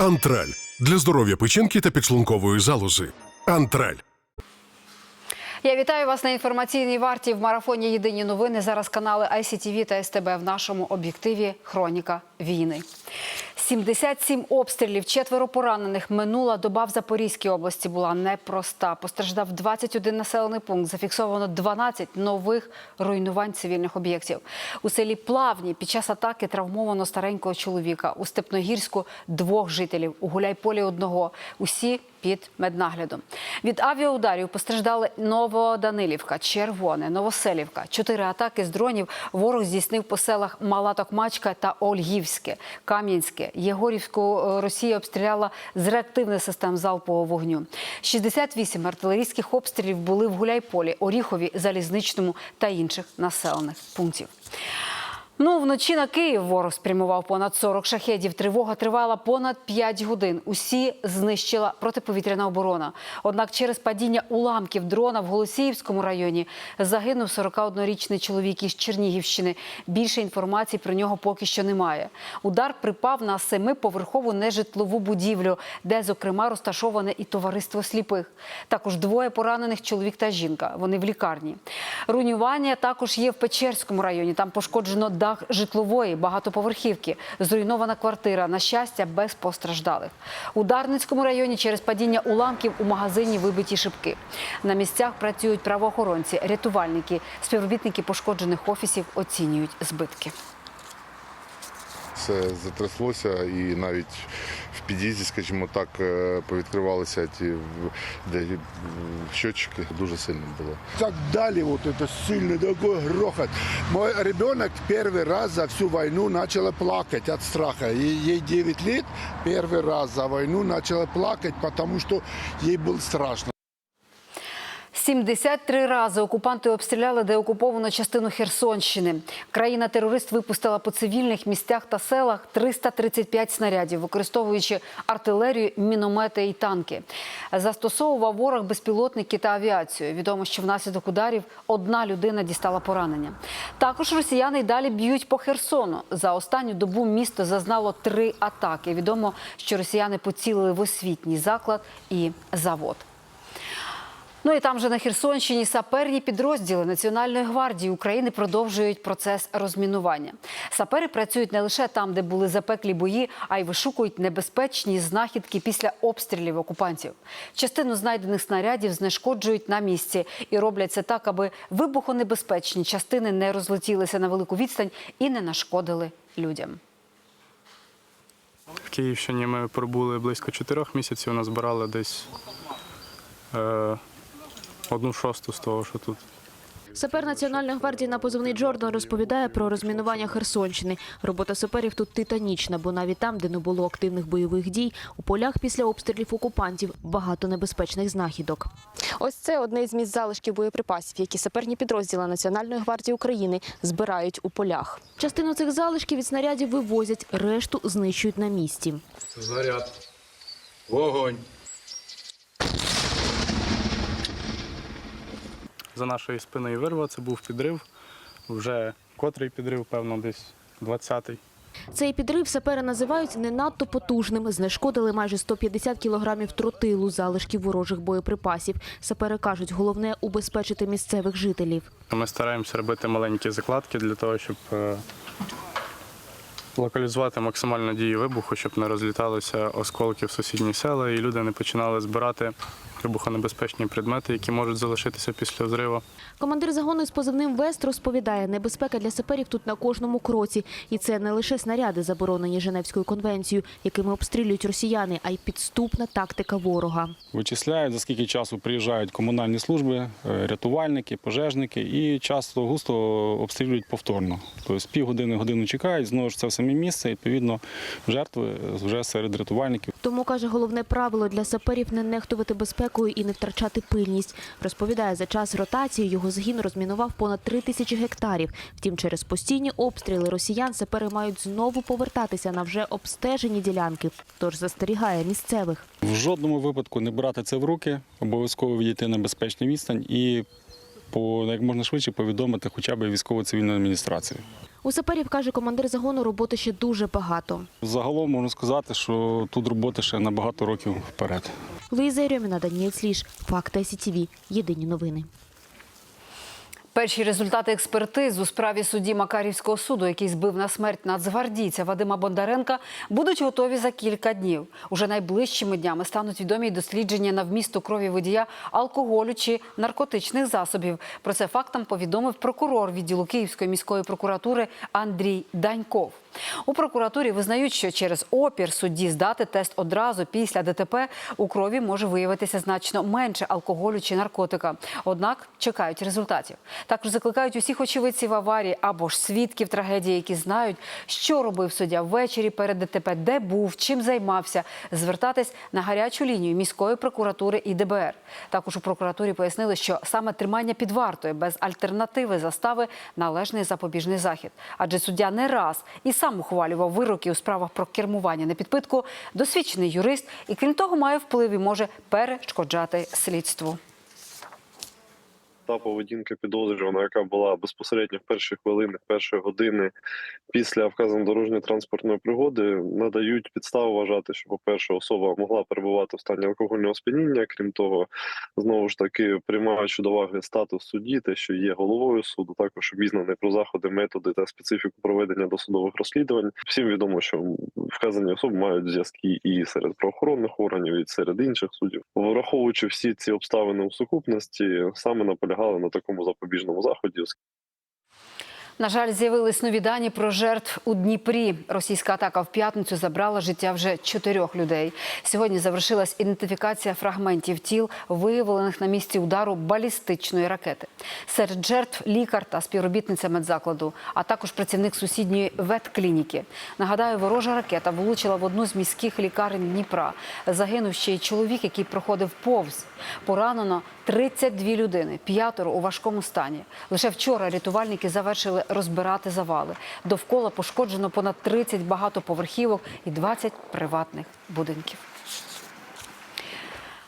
Антраль для здоров'я печінки та підшлункової залози. Антраль. Я вітаю вас на інформаційній варті в марафоні Єдині новини. Зараз канали ICTV та СТБ в нашому об'єктиві Хроніка війни. 77 обстрілів, четверо поранених. Минула доба в Запорізькій області була непроста. Постраждав 21 населений пункт. Зафіксовано 12 нових руйнувань цивільних об'єктів. У селі Плавні під час атаки травмовано старенького чоловіка. У Степногірську двох жителів. У Гуляйполі одного. Усі під меднаглядом. Від авіаударів постраждали Новоданилівка, Червоне, Новоселівка. Чотири атаки з дронів ворог здійснив по селах Мала Токмачка та Ольгівське, Кам'янське. Єгорівську е, Росія обстріляла з реактивних систем залпового вогню. 68 артилерійських обстрілів були в Гуляйполі, Оріхові, Залізничному та інших населених пунктів. Ну, вночі на Київ ворог спрямував понад 40 шахедів. Тривога тривала понад 5 годин. Усі знищила протиповітряна оборона. Однак через падіння уламків дрона в Голосіївському районі загинув 41-річний чоловік із Чернігівщини. Більше інформації про нього поки що немає. Удар припав на семиповерхову нежитлову будівлю, де, зокрема, розташоване і товариство сліпих. Також двоє поранених чоловік та жінка. Вони в лікарні. Руйнування також є в Печерському районі. Там пошкоджено дах житлової багатоповерхівки, зруйнована квартира. На щастя, без постраждалих. У Дарницькому районі через падіння уламків у магазині вибиті шибки. На місцях працюють правоохоронці, рятувальники, співробітники пошкоджених офісів оцінюють збитки Все затряслося і навіть в під'їзді, скажімо так, е, повідкривалися ті в- де е, щотчики. Дуже сильно було. так дали вот это сильный такой грохот. Мой ребенок первый раз за всю войну начала плакать от страха. Ей, ей 9 лет, первый раз за войну начала плакать, потому что ей было страшно. 73 рази окупанти обстріляли деокуповану частину Херсонщини. Країна-терорист випустила по цивільних містах та селах 335 снарядів, використовуючи артилерію, міномети і танки. Застосовував ворог безпілотники та авіацію. Відомо, що внаслідок ударів одна людина дістала поранення. Також росіяни й далі б'ють по Херсону. За останню добу місто зазнало три атаки. Відомо, що росіяни поцілили в освітній заклад і завод. Ну і там же на Херсонщині саперні підрозділи Національної гвардії України продовжують процес розмінування. Сапери працюють не лише там, де були запеклі бої, а й вишукують небезпечні знахідки після обстрілів окупантів. Частину знайдених снарядів знешкоджують на місці і роблять це так, аби вибухонебезпечні частини не розлетілися на велику відстань і не нашкодили людям. В Київщині ми пробули близько чотирьох місяців, назбирали десь е, одну шосту з того, що тут. Сапер Національної гвардії на позивний Джордан розповідає про розмінування Херсонщини. Робота саперів тут титанічна, бо навіть там, де не було активних бойових дій, у полях після обстрілів окупантів багато небезпечних знахідок. Ось це одне з місць залишків боєприпасів, які саперні підрозділи Національної гвардії України збирають у полях. Частину цих залишків від снарядів вивозять, решту знищують на місці. Заряд. Вогонь. За нашої спини вирва, це був підрив. Вже котрий підрив, певно, десь 20-й. Цей підрив сапери називають не надто потужним. Знешкодили майже 150 кілограмів тротилу залишків ворожих боєприпасів. Сапери кажуть, головне убезпечити місцевих жителів. Ми стараємося робити маленькі закладки для того, щоб е, локалізувати максимально дію вибуху, щоб не розліталися осколки в сусідні села, і люди не починали збирати вибухонебезпечні предмети, які можуть залишитися після взриву. Командир загону з позивним Вест розповідає, небезпека для саперів тут на кожному кроці. І це не лише снаряди, заборонені Женевською конвенцією, якими обстрілюють росіяни, а й підступна тактика ворога. Вичисляють, за скільки часу приїжджають комунальні служби, е, рятувальники, пожежники і часто густо обстрілюють повторно. Тобто півгодини, годину чекають, знову ж це в саме місце, і, відповідно, жертви вже серед рятувальників. Тому каже, головне правило для саперів не нехтувати безпекою і не втрачати пильність. Розповідає, за час ротації його згін розмінував понад три тисячі гектарів. Втім, через постійні обстріли росіян сапери мають знову повертатися на вже обстежені ділянки. Тож застерігає місцевих. В жодному випадку не брати це в руки, обов'язково відійти на безпечну відстань і по як можна швидше повідомити хоча б військово-цивільну адміністрацію. У саперів, каже командир загону, роботи ще дуже багато. Загалом можна сказати, що тут роботи ще на багато років вперед. Луїза Єрьоміна, Даніель Сліж, Факти СІТВ. Єдині новини. Перші результати експертиз у справі судді Макарівського суду, який збив на смерть нацгвардійця Вадима Бондаренка, будуть готові за кілька днів. Уже найближчими днями стануть відомі дослідження на вмісту крові водія алкоголю чи наркотичних засобів. Про це фактам повідомив прокурор відділу Київської міської прокуратури Андрій Даньков. У прокуратурі визнають, що через опір судді здати тест одразу після ДТП у крові може виявитися значно менше алкоголю чи наркотика. Однак чекають результатів. Також закликають усіх очевидців аварії або ж свідків трагедії, які знають, що робив суддя ввечері перед ДТП, де був, чим займався, звертатись на гарячу лінію міської прокуратури і ДБР. Також у прокуратурі пояснили, що саме тримання під вартою без альтернативи застави належний запобіжний захід. Адже суддя не раз і сам ухвалював вироки у справах про кермування на підпитку, досвідчений юрист і крім того має вплив і може перешкоджати слідству. Та поведінка підозрюваного, яка була безпосередньо в перші хвилини, в перші години після вказаної дорожньої транспортної пригоди, надають підставу вважати, що, по-перше, особа могла перебувати в стані алкогольного сп'яніння. Крім того, знову ж таки, приймаючи до уваги статус судді, те, що є головою суду, також обізнаний про заходи, методи та специфіку проведення досудових розслідувань. Всім відомо, що вказані особи мають зв'язки і серед правоохоронних органів, і серед інших суддів. Враховуючи всі ці обставини у сукупності, саме наполягали на такому запобіжному заході, На жаль, з'явились нові дані про жертв у Дніпрі. Російська атака в п'ятницю забрала життя вже чотирьох людей. Сьогодні завершилась ідентифікація фрагментів тіл, виявлених на місці удару балістичної ракети. Серед жертв лікар та співробітниця медзакладу, а також працівник сусідньої ветклініки. Нагадаю, ворожа ракета влучила в одну з міських лікарень Дніпра. Загинув ще й чоловік, який проходив повз. Поранено 32 людини, п'ятеро у важкому стані. Лише вчора рятувальники завершили розбирати завали. Довкола пошкоджено понад 30 багатоповерхівок і 20 приватних будинків.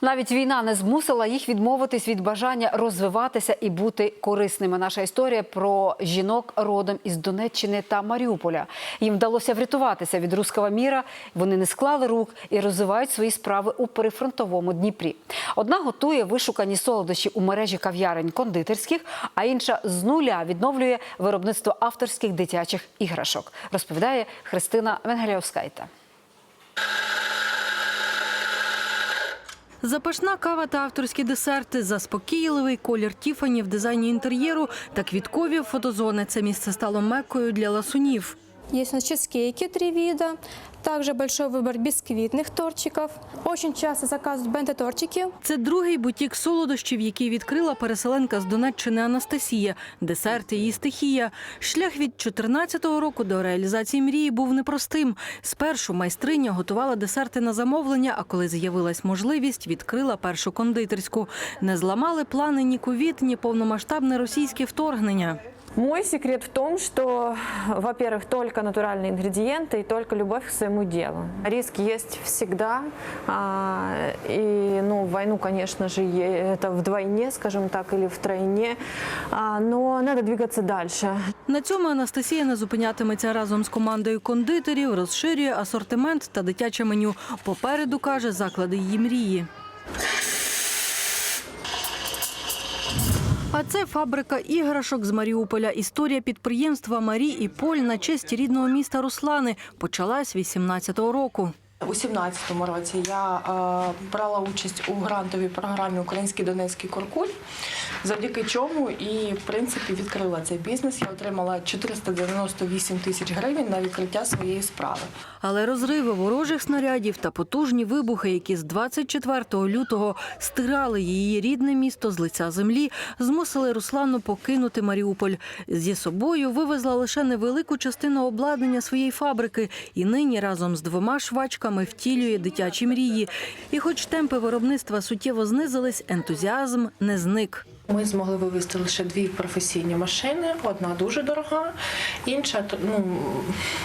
Навіть війна не змусила їх відмовитись від бажання розвиватися і бути корисними. Наша історія про жінок родом із Донеччини та Маріуполя. Їм вдалося врятуватися від руського міра. Вони не склали рук і розвивають свої справи у прифронтовому Дніпрі. Одна готує вишукані солодощі у мережі кав'ярень кондитерських, а інша з нуля відновлює виробництво авторських дитячих іграшок. Розповідає Христина Венгеліовскайта. Запашна кава та авторські десерти, заспокійливий колір Тіфані в дизайні інтер'єру та квіткові фотозони. Це місце стало меккою для ласунів. Есть у нас чизкейки три вида, также большой выбор бисквитных тортиков. Очень часто заказывают бенто-тортики. Це другий бутік солодощів, який відкрила переселенка з Донеччини Анастасія. Десерти її стихія. Шлях від 14-го року до реалізації мрії був непростим. Спершу майстриня готувала десерти на замовлення, а коли з'явилась можливість, відкрила першу кондитерську. Не зламали плани ні ковід, ні повномасштабне російське вторгнення. Мой секрет в том, что, во-первых, только натуральные ингредиенты и только любовь к своему делу. Риск есть всегда. а, И, ну, в войну, конечно же, е- это вдвойне, скажем так, или втройне. А, Но надо двигаться дальше. На цьому Анастасія не зупинятиметься разом з командою кондитерів, розширює асортимент та дитяче меню. Попереду каже заклади її мрії. А це фабрика іграшок з Маріуполя. Історія підприємства Марі і Поль на честь рідного міста Руслани почалась 18-го року. У 17-му році я е, брала участь у грантовій програмі Український Донецький Куркуль, завдяки чому і в принципі відкрила цей бізнес. Я отримала 498 тисяч гривень на відкриття своєї справи. Але розриви ворожих снарядів та потужні вибухи, які з 24 лютого стирали її рідне місто з лиця землі, змусили Руслану покинути Маріуполь. Зі собою вивезла лише невелику частину обладнання своєї фабрики і нині разом з двома швачками втілює дитячі мрії. І хоч темпи виробництва суттєво знизились, ентузіазм не зник. Ми змогли вивезти лише дві професійні машини. Одна дуже дорога, інша ну,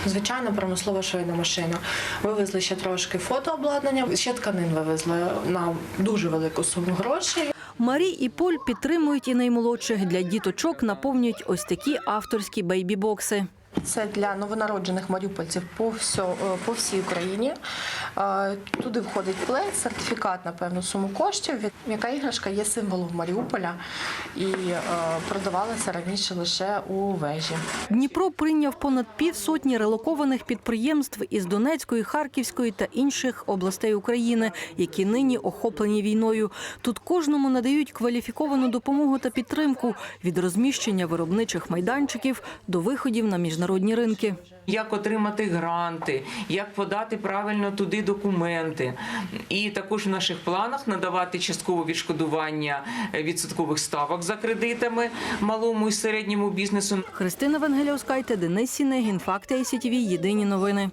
звичайна промислова швейна машина. Вивезли ще трошки фотообладнання, ще тканин вивезли на дуже велику суму грошей. Марі і Поль підтримують і наймолодших. Для діточок наповнюють ось такі авторські бейбі-бокси. Це для новонароджених маріупольців по, всьо, е, по всій Україні. Е, Туди входить плед, сертифікат на певну суму коштів. М'яка іграшка є символом Маріуполя і е, продавалася раніше лише у вежі. Дніпро прийняв понад півсотні релокованих підприємств із Донецької, Харківської та інших областей України, які нині охоплені війною. Тут кожному надають кваліфіковану допомогу та підтримку від розміщення виробничих майданчиків до виходів на міжнародні ринки. Як отримати гранти, як подати правильно туди документи. І також в наших планах надавати часткове відшкодування відсоткових ставок за кредитами малому і середньому бізнесу. Христина Венгеляускайте, Денис Сінегін, Факти ICTV, Єдині новини.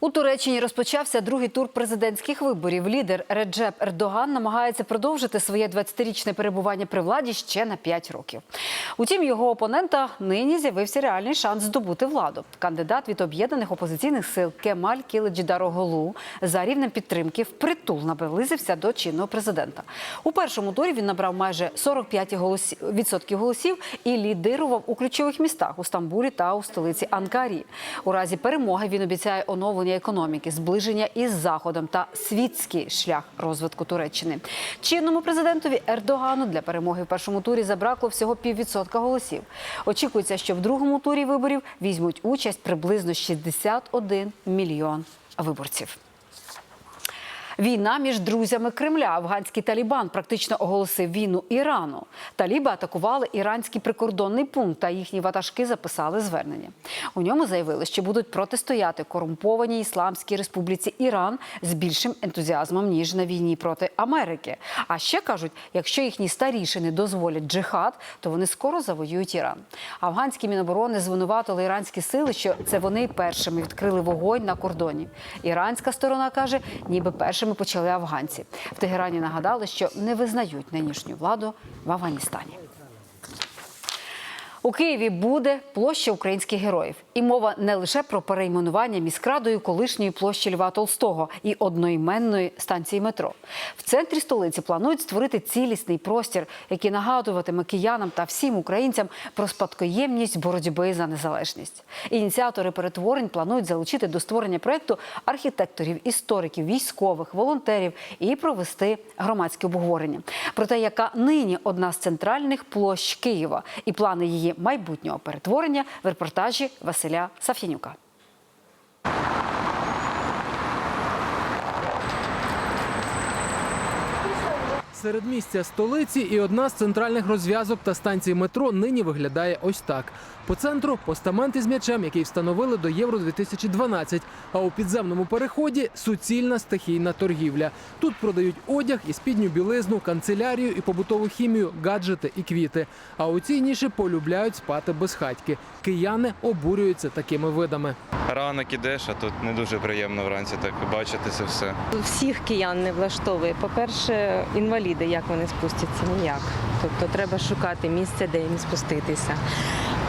У Туреччині розпочався другий тур президентських виборів. Лідер Реджеп Ердоган намагається продовжити своє 20-річне перебування при владі ще на 5 років. Утім, його опонента нині з'явився реальний шанс здобути владу. Кандидат від об'єднаних опозиційних сил Кемаль Кіледжідароголу за рівнем підтримки впритул наблизився до чинного президента. У першому турі він набрав майже 45 голосів, відсотків голосів і лідирував у ключових містах у Стамбулі та у столиці Анкарі. У разі перемоги він обіцяє оновлення економіки, зближення із заходом та світський шлях розвитку Туреччини. Чинному президентові Ердогану для перемоги в першому турі забракло всього піввідсотка голосів. Очікується, що в другому турі виборів візьмуть участь приблизно 61 мільйон виборців. Війна між друзями Кремля. Афганський Талібан практично оголосив війну Ірану. Таліби атакували іранський прикордонний пункт, та їхні ватажки записали звернення. У ньому заявили, що будуть протистояти корумпованій Ісламській Республіці Іран з більшим ентузіазмом ніж на війні проти Америки. А ще кажуть, якщо їхні старішини дозволять джихад, то вони скоро завоюють Іран. Афганські міноборони звинуватили іранські сили, що це вони першими відкрили вогонь на кордоні. Іранська сторона каже, ніби першими почали афганці. В Тегерані нагадали, що не визнають нинішню владу в Афганістані. У Києві буде площа українських героїв. І мова не лише про перейменування міськрадою колишньої площі Льва Толстого і одноіменної станції метро. В центрі столиці планують створити цілісний простір, який нагадуватиме киянам та всім українцям про спадкоємність боротьби за незалежність. Ініціатори перетворень планують залучити до створення проекту архітекторів, істориків, військових, волонтерів і провести громадське обговорення про те, яка нині одна з центральних площ Києва і плани її майбутнього перетворення в репортажі Василя Саф'янюка. Середмістя столиці і одна з центральних розв'язок та станцій метро нині виглядає ось так. По центру постамент із м'ячем, який встановили до Євро 2012 А у підземному переході суцільна стихійна торгівля. Тут продають одяг і спідню білизну, канцелярію і побутову хімію, гаджети і квіти. А у цій ніші полюбляють спати безхатьки. Кияни обурюються такими видами. Ранок ідеш, а тут не дуже приємно вранці так бачити це все. Всіх киян не влаштовує. По-перше, інваліди, як вони спустяться, ніяк. Тобто треба шукати місце, де їм спуститися.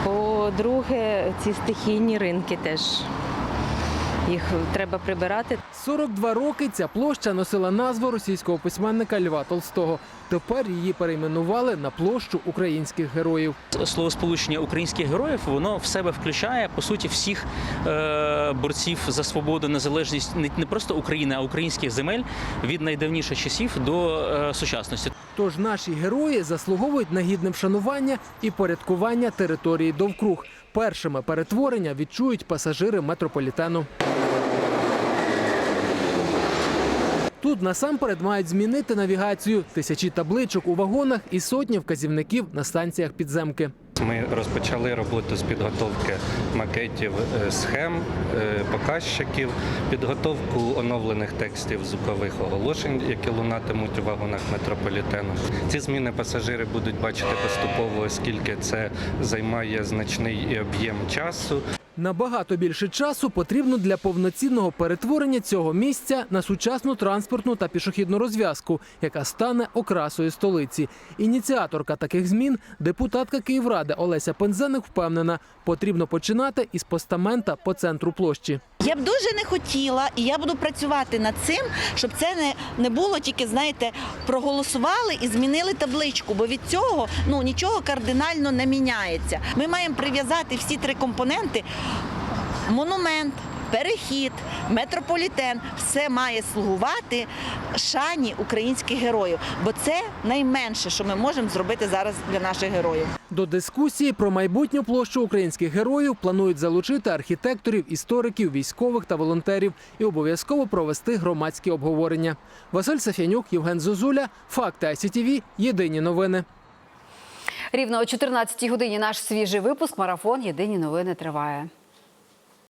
По-друге, ці стихійні ринки теж їх треба прибирати. 42 роки ця площа носила назву російського письменника Льва Толстого. Тепер її перейменували на площу українських героїв. Словосполучення українських героїв воно в себе включає по суті всіх е, борців за свободу, незалежність не, не просто України, а українських земель від найдавніших часів до е, сучасності. Тож наші герої заслуговують на гідне вшанування і порядкування території довкруг. Першими перетворення відчують пасажири метрополітену. Тут насамперед мають змінити навігацію, тисячі табличок у вагонах і сотні вказівників на станціях підземки. Ми розпочали роботу з підготовки макетів е, схем, е, показчиків, підготовку оновлених текстів звукових оголошень, які лунатимуть у вагонах метрополітену. Ці зміни пасажири будуть бачити поступово, оскільки це займає значний об'єм часу. Набагато більше часу потрібно для повноцінного перетворення цього місця на сучасну транспортну та пішохідну розв'язку, яка стане окрасою столиці. Ініціаторка таких змін, депутатка Київради Олеся Пензеник впевнена, потрібно починати із постамента по центру площі. Я б дуже не хотіла, і я буду працювати над цим, щоб це не, не було тільки, знаєте, проголосували і змінили табличку, бо від цього ну нічого кардинально не міняється. Ми маємо прив'язати всі три компоненти: монумент. Перехід, метрополітен все має слугувати шані українських героїв, бо це найменше, що ми можемо зробити зараз для наших героїв. До дискусії про майбутню площу українських героїв планують залучити архітекторів, істориків, військових та волонтерів і обов'язково провести громадські обговорення. Василь Сафянюк, Євген Зозуля, Факти ICTV, Єдині новини. Рівно о 14 годині наш свіжий випуск марафон Єдині новини триває.